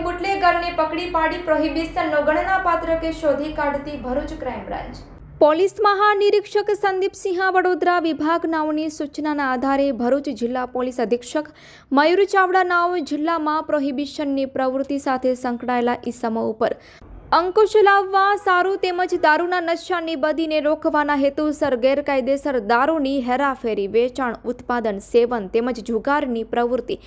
ગુનેગારને પકડી પાડી પ્રોહિબિશનનો ગણનાપાત્ર કે શોધી કાઢતી ભરૂચ ક્રાઇમ બ્રાન્ચ. પોલીસ મહાનિરીક્ષક સંદીપસિંહ વડોદરા વિભાગ નાઓની સૂચનાના આધારે ભરૂચ જિલ્લા પોલીસ અધિક્ષક મયુર ચાવડા નાઓ જિલ્લામાં પ્રોહિબિશનની પ્રવૃત્તિ સાથે સંકળાયેલા ઇસમો ઉપર અંકુશ લાવવા, સારું તેમજ દારૂના નશાની બદીને રોકવાના હેતુસર ગેરકાયદેસર દારૂની હેરાફેરી, વેચાણ, ઉત્પાદન, સેવન તેમજ જુગારની પ્રવૃત્તિ.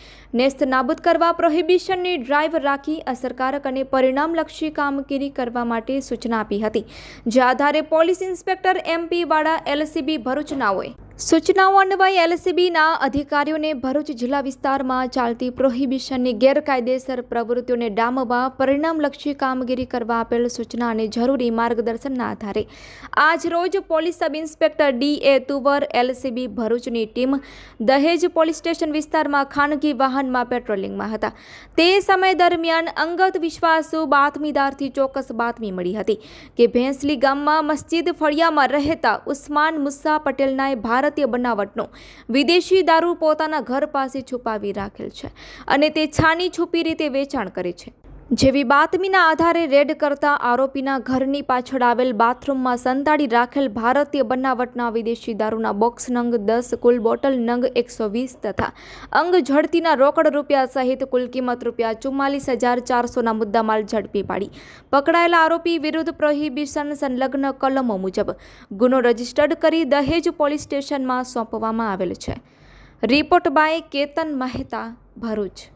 નેસ્ત નાબૂદ કરવા પ્રોહિબિશનની ડ્રાઈવ રાખી અસરકારક અને પરિણામલક્ષી કામગીરી કરવા માટે સૂચના આપી હતી. જે આધારે પોલીસ ઇન્સ્પેક્ટર એમપી વાળા એલસીબી ભરૂચનાઓએ સૂચનાઓ અન્વયે એલસીબીના અધિકારીઓને ભરૂચ જિલ્લા વિસ્તારમાં ચાલતી પ્રોહિબિશનની ગેરકાયદેસર પ્રવૃત્તિઓને ડામવા પરિણામલક્ષી કામગીરી કરવા આપેલ સૂચના અને જરૂરી માર્ગદર્શનના આધારે આજ રોજ police sub inspector D A Tuvar, LCB ભરૂચની ટીમ દહેજ પોલીસ સ્ટેશન વિસ્તારમાં ખાનગી વાહનમાં પેટ્રોલિંગમાં હતા. તે સમય દરમિયાન અંગત વિશ્વાસુ બાતમીદારથી ચોક્કસ બાતમી મળી હતી કે ભેંસલી ગામમાં મસ્જિદ ફળિયામાં રહેતા ઉસ્માન મુસ્સા પટેલના ભારતીય બનાવટનો વિદેશી દારૂ પોતાના ઘર પાસે છુપાવી રાખેલ છે અને તે છાની છુપી રીતે વેચાણ કરે છે. જેવી બાતમીના આધારે રેડ કરતા આરોપીના ઘરની પાછળ આવેલ બાથરૂમમાં સંતાડી રાખેલ ભારતીય બનાવટના વિદેશી દારૂના બોક્સ નંગ દસ, કુલ બોટલ નંગ એકસો વીસ તથા અંગ ઝડતીના રોકડ રૂપિયા સહિત કુલ કિંમત રૂપિયા ચુમ્માલીસ હજાર ચારસોના મુદ્દામાલ ઝડપી પાડી. પકડાયેલા આરોપી વિરુદ્ધ પ્રોહિબિશન સંલગ્ન કલમો મુજબ ગુનો રજીસ્ટર્ડ કરી દહેજ પોલીસ સ્ટેશનમાં સોંપવામાં આવેલ છે. Report by Ketan Mehta, Bharuch.